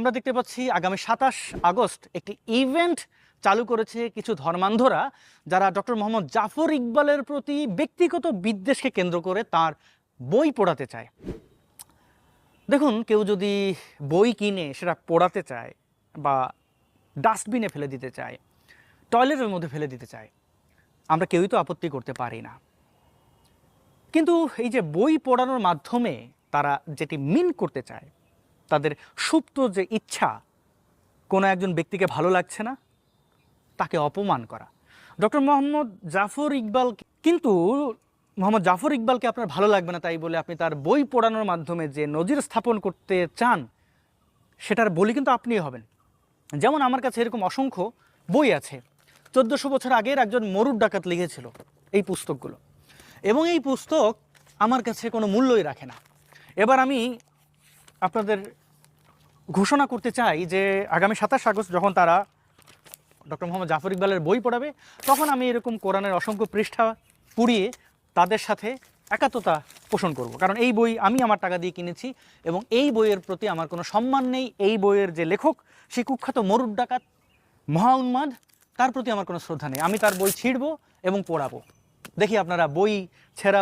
আমরা দেখতে পাচ্ছি আগামী সাতাশ আগস্ট একটি ইভেন্ট চালু করেছে কিছু ধর্মান্ধরা যারা ডক্টর মোহাম্মদ জাফর ইকবালের প্রতি ব্যক্তিগত বিদ্বেষকে কেন্দ্র করে তার বই পড়াতে চায়। দেখুন, কেউ যদি বই কিনে সেটা পড়াতে চায় বা ডাস্টবিনে ফেলে দিতে চায় টয়লেটের মধ্যে ফেলে দিতে চায়, আমরা কেউই তো আপত্তি করতে পারি না। কিন্তু এই যে বই পড়ানোর মাধ্যমে তারা যেটি মিন করতে চায় তাদের সুপ্ত যে ইচ্ছা, কোনো একজন ব্যক্তিকে ভালো লাগছে না, তাকে অপমান করা। ডক্টর মোহাম্মদ জাফর ইকবাল কিন্তু মোহাম্মদ জাফর ইকবালকে আপনার ভালো লাগবে না তাই বলে আপনি তার বই পড়ানোর মাধ্যমে যে নজির স্থাপন করতে চান, সেটার বলি কিন্তু আপনিই হবেন। যেমন আমার কাছে এরকম অসংখ্য বই আছে। চোদ্দোশো বছর আগের একজন মরুর ডাকাত লিখেছিল এই পুস্তকগুলো। এবং এই পুস্তক আমার কাছে কোনো মূল্যই রাখে না। এবার আমি আপনাদের ঘোষণা করতে চাই যে আগামী সাতাশ আগস্ট যখন তারা ডক্টর মোহাম্মদ জাফর ইকবালের বই পড়াবে, তখন আমি এরকম কোরআনের অসংখ্য পৃষ্ঠা পুড়িয়ে তাদের সাথে একাত্মতা পোষণ করব। কারণ এই বই আমি আমার টাকা দিয়ে কিনেছি এবং এই বইয়ের প্রতি আমার কোনো সম্মান নেই। এই বইয়ের যে লেখক সে কুখ্যাত মরুর ডাকাত, মহা উন্মাদ, তার প্রতি আমার কোনো শ্রদ্ধা নেই। আমি তার বই ছিঁড়ব এবং পড়াবো। দেখি আপনারা বই ছেঁড়া